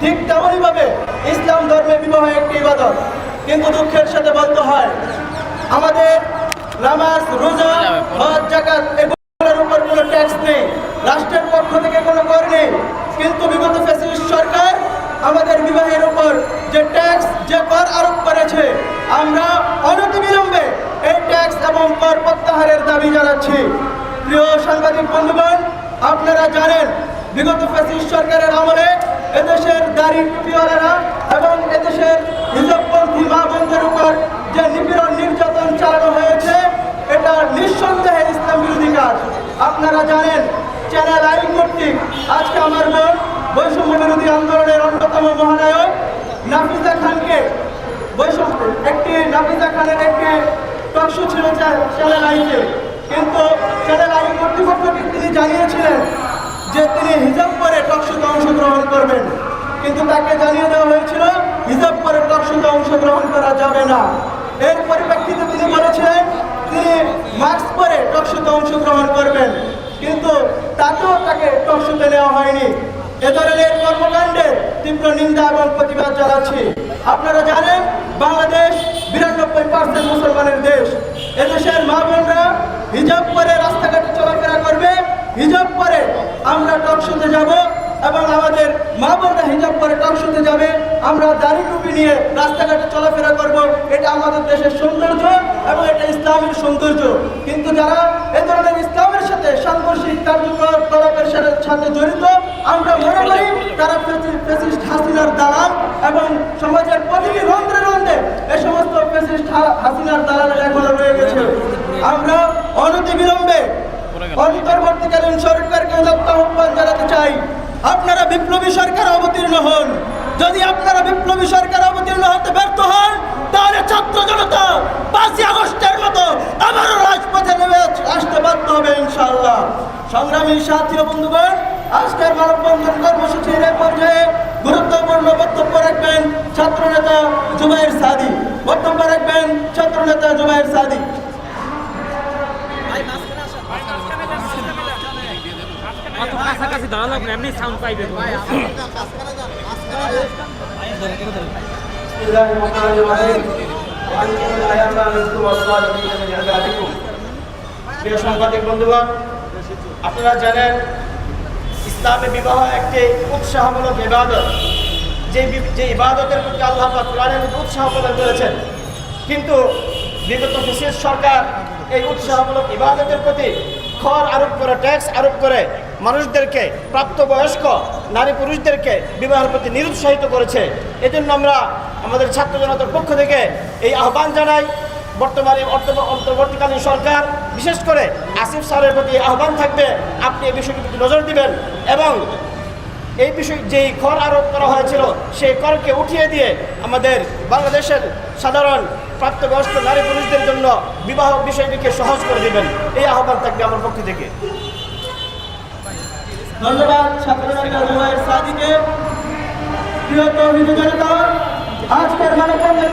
ঠিক তেমনইভাবে ইসলাম ধর্মে বিবাহ একটি ইবাদত। কিন্তু দুঃখের সাথে বলতে হয়, আমাদের নামাজ, রোজা, হজ জাকাত এগুলোর উপর কোনো ট্যাক্স নেই। রাষ্ট্রের পক্ষ থেকে কোনো কর নেই। কিন্তু বিগত ফ্যাসিস্ট সরকার আমাদের বিবাহের উপর যে ট্যাক্স যে কর আরোপ করেছে, আমরা অনতিবিলম্বে এই ট্যাক্স এবং কর প্রত্যাহারের দাবি জানাচ্ছি। প্রিয় সাংবাদিক বন্ধুগণ, আপনারা জানেন, বিগত ফ্যাসিস্ট সরকারের আমলে এদেশের দাড়ি টুপিওয়ালারা এবং এদেশের হিজবপন্থী মা বোনদের উপর যে নিপীড়ন নির্যাতন চালানো হয়েছে, এটা নিঃসন্দেহে ইসলাম বিরোধী কাজ। আপনারা জানেন, চ্যানেল আইন কর্তৃক আজকে আমার বোন বৈষম্য বিরোধী আন্দোলনের অন্যতম মহানায়ক নাফিজা খানকে বৈষম্য, একটি নাফিজা খানের একটি টকশো ছিল চ্যা- চ্যানেল আইনে কিন্তু চ্যানেল আইন কর্তৃপক্ষকে তিনি জানিয়েছিলেন যে তিনি হিজাব অংশগ্রহণ করবেন। কিন্তু তাকে জানিয়ে দেওয়া হয়েছিল, হিজাব পরে টকশোতে অংশগ্রহণ করা যাবে না। এর পরিপ্রেক্ষিতে তিনি বলেছিলেন, তিনি মাস্ক পরে টকশোতে অংশগ্রহণ করবেন। কিন্তু তাতেও তাকে টকশোতে নেওয়া হয়নি। এ ধরনের কর্মকাণ্ডের তীব্র নিন্দা এবং প্রতিবাদ জানাচ্ছি। আপনারা জানেন, বাংলাদেশ বিরানব্বই পার্সেন্ট মুসলমানের দেশ। এদেশের মা বোনরা হিজাব পরে রাস্তাঘাটে চলাফেরা করবে। হিজাব পরে আমরা টকশোতে যাব। এবং আমাদের মা বোনরা হিজাব পরে টকশোতে যাবে, আমরা দাড়ি টুপি নিয়ে রাস্তাঘাটে চলাফেরা করব। এটা আমাদের দেশের সৌন্দর্য এবং এটা ইসলামের সৌন্দর্য। কিন্তু যারা এ ধরনের ইসলামের সাথে সাংঘর্ষিক কার্যকলাপের সাথে জড়িত, আমরা মনে করি তারা ফেসিস্ট হাসিনার দালাল এবং সমাজের প্রতিটি রন্ধ্রে রন্ধ্রে এ সমস্ত ফেসিস্ট হাসিনার দালালের এখনও রয়ে গেছে। আমরা অনতিবিলম্বে অন্তর্বর্তীকালীন সরকারকে উদাত্ত আহ্বান জানাতে চাই। আপনারা বিপ্লবী সরকার অবতীর্ণ হন। যদি আপনারা বিপ্লবী সরকার অবতীর্ণ হতে ব্যর্থ হন, তাহলে ছাত্র জনতা পাঁচই আগস্টের মতো আবারও রাজপথে নেমে আসতে বাধ্য হবে ইনশাল্লাহ সংগ্রামী সাথী বন্ধুগণ, আজকের মানববন্ধন কর্মসূচির এ পর্যায়ে গুরুত্বপূর্ণ বক্তব্য রাখবেন ছাত্রনেতা জুবাইর সাদি। বক্তব্য রাখবেন ছাত্রনেতা জুবাইর সাদি। দাঁড়ালে, আপনি এমনি সাউন্ড প্রিয় সাংবাদিক বন্ধুগণ, আপনারা জানেন, ইসলামে বিবাহ একটি উৎসাহমূলক ইবাদত। যে যে ইবাদতের প্রতি আল্লাহ কোরআনের উৎসাহ প্রদান করেছেন, কিন্তু বিগত বিশেষ সরকার এই উৎসাহমূলক ইবাদতের প্রতি খর আরোপ করে, ট্যাক্স আরোপ করে মানুষদেরকে প্রাপ্তবয়স্ক নারী পুরুষদেরকে বিবাহের প্রতি নিরুৎসাহিত করেছে। এজন্য আমরা আমাদের ছাত্র জনতার পক্ষ থেকে এই আহ্বান জানাই, বর্তমানে অন্তর্বর্তীকালীন সরকার, বিশেষ করে আসিফ স্যারের প্রতি আহ্বান থাকবে, আপনি এই বিষয়টির প্রতি নজর দিবেন এবং এই বিষয় যেই কর আরোপ করা হয়েছিল, সেই করকে উঠিয়ে দিয়ে আমাদের বাংলাদেশের সাধারণ প্রাপ্তবয়স্ক নারী পুরুষদের জন্য বিবাহ বিষয়টিকে সহজ করে দিবেন। এই আহ্বান থাকবে আমার পক্ষ থেকে। ধন্যবাদ ছাত্রনেতা জুবাইর সাদিকে। প্রিয় তৌহিদ জনতা আজকের মানববন্ধন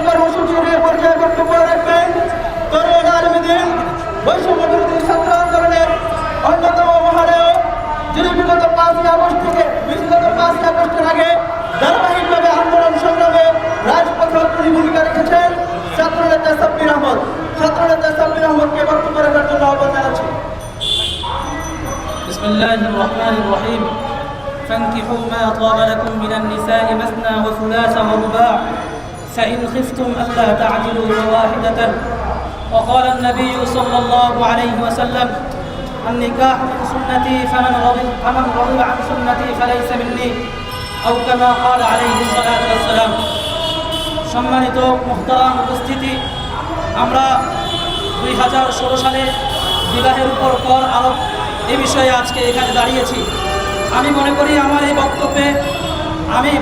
الله الرحمن الرحيم فانكحوا ما طاب لكم من النساء مثنى وثلاث ورباع فإن خفتم ألا تعدلوا فواحدة وقال النبي صلى الله عليه وسلم النكاح من سنتي فمن رضي فمن رضي عن سنتي فليس مني أو كما قال عليه الصلاة والسلام সম্মানিত মোহতারাম উপস্থিতি আমরা দুই হাজার ষোলো সালে বিবাহের উপর কর আরোপ এ বিষয়ে আজকে এখানে দাঁড়িয়েছি। আমি মনে করি আমার এই বক্তব্যে আমি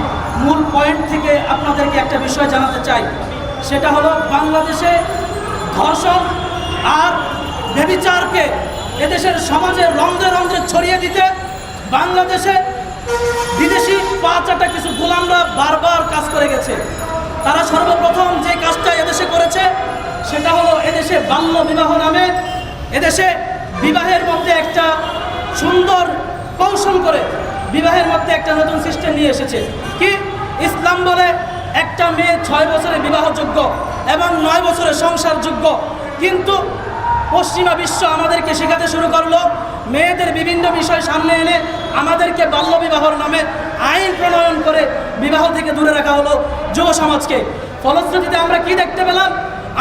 মূল পয়েন্ট থেকে আপনাদেরকে একটা বিষয় জানাতে চাই। সেটা হলো বাংলাদেশে ধর্ষণ আর ব্যবিচারকে এদেশের সমাজের রন্ধ্রে রন্ধ্রে ছড়িয়ে দিতে বাংলাদেশে বিদেশি পাঁচাটা কিছু গোলামরা বারবার কাজ করে গেছে। তারা সর্বপ্রথম যে কাজটা এদেশে করেছে, সেটা হলো এদেশে বাল্য বিবাহ নামে এদেশে বিবাহের মধ্যে একটা সুন্দর কৌশল করে বিবাহের মধ্যে একটা নতুন সিস্টেম নিয়ে এসেছে। কি? ইসলাম বলে একটা মেয়ে ছয় বছরে বিবাহযোগ্য এবং নয় বছরে সংসারযোগ্য। কিন্তু পশ্চিমা বিশ্ব আমাদেরকে শেখাতে শুরু করল, মেয়েদের বিভিন্ন বিষয় সামনে এনে আমাদেরকে বাল্যবিবাহর নামে আইন প্রণয়ন করে বিবাহ থেকে দূরে রাখা হলো যুব সমাজকে। ফলশ্রুতিতে আমরা কি দেখতে পেলাম?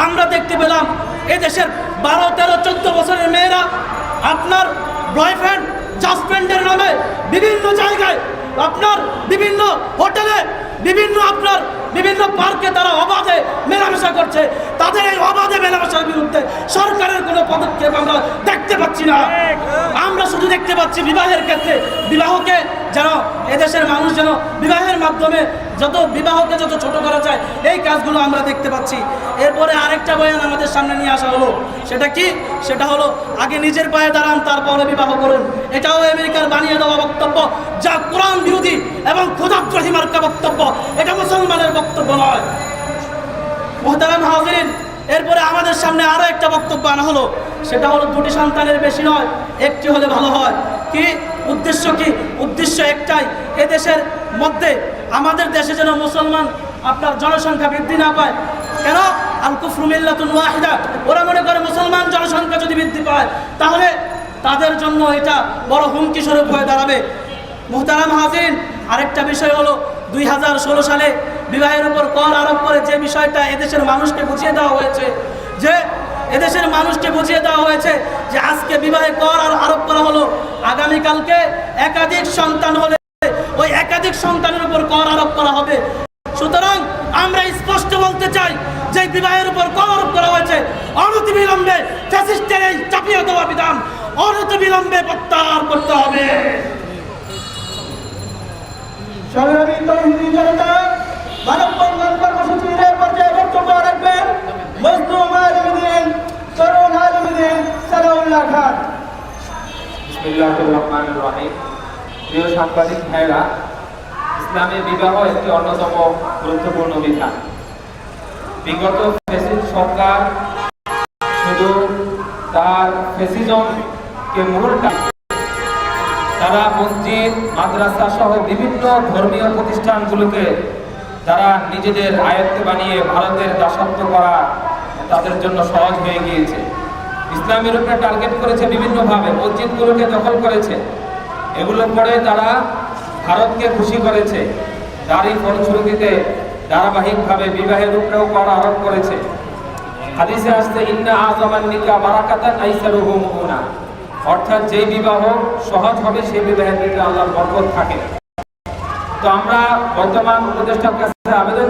আমরা দেখতে পেলাম এ দেশের বারো, তেরো, চোদ্দ বছরের মেয়েরা আপনার বয়ফ্রেন্ড জাস্টফ্রেন্ডের নামে বিভিন্ন জায়গায় আপনার বিভিন্ন হোটেলে বিভিন্ন আপনার বিভিন্ন পার্কে তারা অবাধে মেলামেশা করছে। তাদের এই অবাধে মেলামেশার বিরুদ্ধে সরকারের কোনো পদক্ষেপ আমরা দেখতে পাচ্ছি না। আমরা শুধু দেখতে পাচ্ছি বিবাহের ক্ষেত্রে। বিবাহকে যেন এদেশের মানুষ যেন বিবাহের মাধ্যমে যত বিবাহকে যত ছোট করা যায়, এই কাজগুলো আমরা দেখতে পাচ্ছি। এরপরে আরেকটা বয়ান আমাদের সামনে নিয়ে আসা হলো। সেটা কি? সেটা হলো, আগে নিজের পায়ে দাঁড়ান, তারপরে বিবাহ করুন। এটাও আমেরিকার বানিয়ে দেওয়া বক্তব্য, যা কোরআন বিরোধী এবং ক্ষুদাদ্রোহী মার্কা বক্তব্য। এটা মুসলমানের বক্তব্য নয়। মোহতারাম হাজির এরপরে আমাদের সামনে আরও একটা বক্তব্য আনা হলো। সেটা হলো দুটি সন্তানের বেশি নয়, একটি হলে ভালো হয়। কি? উদ্দেশ্য কি? উদ্দেশ্য একটাই এ দেশের মধ্যে, আমাদের দেশে যেন মুসলমান আপনার জনসংখ্যা বৃদ্ধি না পায়। কেন? আল কুফরু মিল্লাতুন ওয়াহিদা। ওরা মনে করে মুসলমান জনসংখ্যা যদি বৃদ্ধি পায়, তাহলে তাদের জন্য এটা বড় হুমকি স্বরূপ হয়ে দাঁড়াবে। মোহতারাম হাজিন, আরেকটা বিষয় হলো, দুই হাজার ষোলো সালে বিবাহের উপর কর আরোপ করে যে বিষয়টা এদেশের মানুষকে বুঝিয়ে দেওয়া হয়েছে, যে এদেশের মানুষকে বুঝিয়ে দেওয়া হয়েছে যে আজকে বিবাহে কর আর আরোপ করা হলো। আগামীকালকে একাধিক সন্তান হলে ওই একাধিক সন্তানের উপর কর আরোপ করা হবে। সুতরাং আমরা স্পষ্ট বলতে চাই যে বিবাহের উপর কর আরোপ করা হয়েছে। অনতিবিলম্বে ফ্যাসিস্টের এই চাপিয়ে দেওয়া বিধান অনতিবিলম্বে প্রত্যাহার করতে হবে। সংগ্রামী তরুণী জনতা মানব বন্ধন বক্তব্য রাখবেন। আলমদিন তরুণ আলমদিন সালাউল্লাহ খান। প্রিয় সাংবাদিক ভাইরা ইসলামে বিবাহ একটি অন্যতম গুরুত্বপূর্ণ বিধান। বিগত ফেসিস্ট সরকার শুধু তার ফেসিজমকে মূল টা- তারা মসজিদ, মাদ্রাসা সহ বিভিন্ন ধর্মীয় প্রতিষ্ঠানগুলোকে তারা নিজেদের আয়ত্তে বানিয়ে ভারতের দাসত্ব করা তাদের জন্য সহজ হয়ে গিয়েছে। ইসলামের উপরে টার্গেট করেছে বিভিন্নভাবে। মসজিদগুলোকে দখল করেছে। এগুলো পরে তারা ভারতকে খুশি করেছে। তারই ফলশ্রুতিতে ধারাবাহিকভাবে বিবাহের উপরেও কর আরোপ করেছে। হাদিসে আসছে, ইন্না আজমান নিকা বারাকাতান অর্থাৎ যে বিবাহ সহজ হবে, সেই বিবাহের ভিতরে আল্লাহর বরকত থাকে। তো আমরা বর্তমান উপদেষ্টার কাছে আবেদন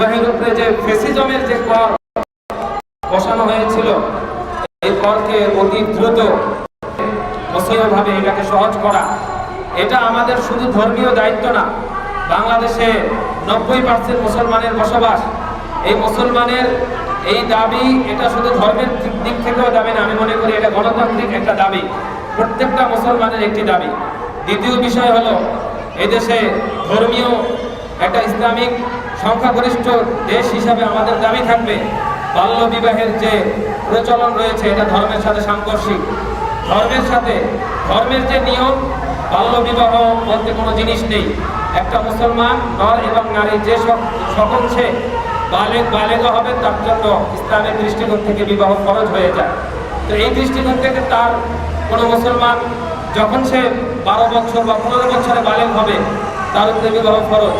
বিবাহের যে ফেসিজমের যে কর বসানো হয়েছিল, এই করকে অতি দ্রুত ভাবে এটাকে সহজ করা। এটা আমাদের শুধু ধর্মীয় দায়িত্ব না, বাংলাদেশে নব্বই পার্সেন্ট মুসলমানের বসবাস। এই মুসলমানের এই দাবি, এটা শুধু ধর্মের দিক- দিক থেকেও দাবি না, আমি মনে করি এটা গণতান্ত্রিক একটা দাবি। প্রত্যেকটা মুসলমানের একটি দাবি। দ্বিতীয় বিষয় হলো, এদেশে ধর্মীয় একটা ইসলামিক সংখ্যাগরিষ্ঠ দেশ হিসাবে আমাদের দাবি থাকবে, বাল্য বিবাহের যে প্রচলন রয়েছে, এটা ধর্মের সাথে সাংঘর্ষিক। ধর্মের সাথে, ধর্মের যে নিয়ম, বাল্য বিবাহ বলতে কোনো জিনিস নেই। একটা মুসলমান, নর এবং নারী যে সকল সে বালেক বালেগা হবে, তার জন্য ইসলামের দৃষ্টিকোণ থেকে বিবাহ খরচ হয়ে যায়। তো এই দৃষ্টিকোণ থেকে তার কোনো মুসলমান যখন সে বারো বছর বা পনেরো বছরে বালেক হবে, তার উপরে বিবাহ খরচ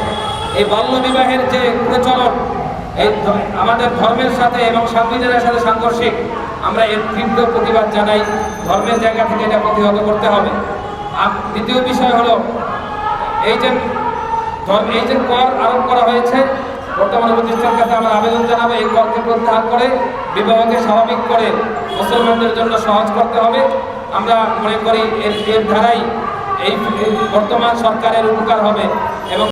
এই বাল্য বিবাহের যে প্রচলন, এই আমাদের ধর্মের সাথে এবং সংবিধানের সাথে সাংঘর্ষিক, আমরা এর তীব্র প্রতিবাদ জানাই। ধর্মের জায়গা থেকে এটা প্রতিহত করতে হবে। আর দ্বিতীয় বিষয় হলো, এই যে এই যে কর আরোপ করা হয়েছে, বর্তমান প্রতিষ্ঠার কাছে আমরা আবেদন জানাব, এই করকে প্রত্যাহার করে, বিবাহকে স্বাভাবিক করে মুসলমানদের জন্য সহজ করতে হবে। আমরা মনে করি এর এর ধারাই এই বর্তমান সরকারের উপকার হবে।